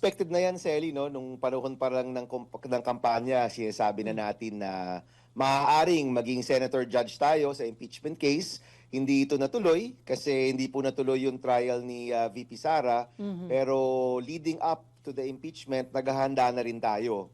expected na yan, Selly, no? Nung panahon pa lang ng, ng kampanya, sinasabi na natin na maaaring maging senator judge tayo sa impeachment case. Hindi ito natuloy kasi hindi po natuloy yung trial ni ah, VP Sara. Pero leading up to the impeachment, naghahanda na rin tayo.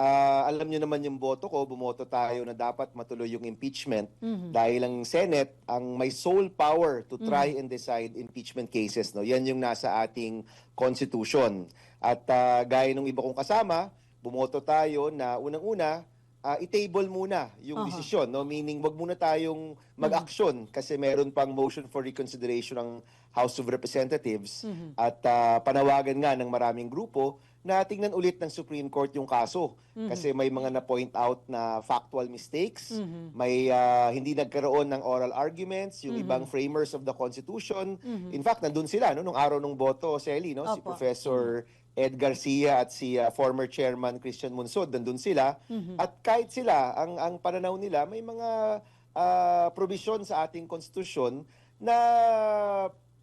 Ah, alam niyo naman yung boto ko, bumoto tayo na dapat matuloy yung impeachment dahil ang Senate ang may sole power to try and decide impeachment cases. No? Yan yung nasa ating constitution. At ah, gaya ng iba kong kasama, bumoto tayo na unang-una, ah, i-table muna yung Aha. desisyon. No? Meaning, wag muna tayong mag-action kasi meron pang motion for reconsideration ng House of Representatives at ah, panawagan nga ng maraming grupo na tingnan ulit ng Supreme Court yung kaso. Kasi may mga na-point out na factual mistakes, may ah, hindi nagkaroon ng oral arguments, yung ibang framers of the Constitution. In fact, nandun sila no nung araw ng boto, Selly, no, si Opo. Professor Ed Garcia at si ah, former chairman Christian Munsod, nandun sila. At kahit sila, ang ang pananaw nila, may mga ah, provision sa ating konstitusyon na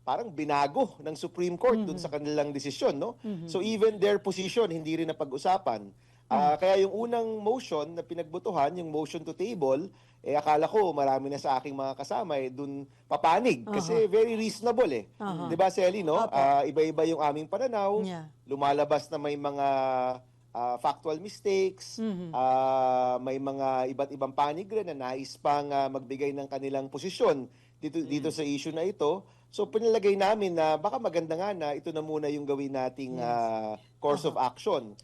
parang binago ng Supreme Court dun sa kanilang desisyon, no? So even their position hindi rin napag-usapan. Ah, kaya yung unang motion na pinagbutuhan, yung motion to table, eh akala ko marami na sa aking mga kasama eh dun papanig kasi very reasonable eh. Aha. 'Di ba, Selly, no? Opo. Ah, iba-iba yung aming pananaw. Yeah. Lumalabas na may mga ah, factual mistakes, ah, may mga iba't ibang panig rin na nais pang ah, magbigay ng kanilang posisyon dito dito sa issue na ito. So pinalagay namin na baka maganda nga na ito na muna yung gawin nating ah, course of action.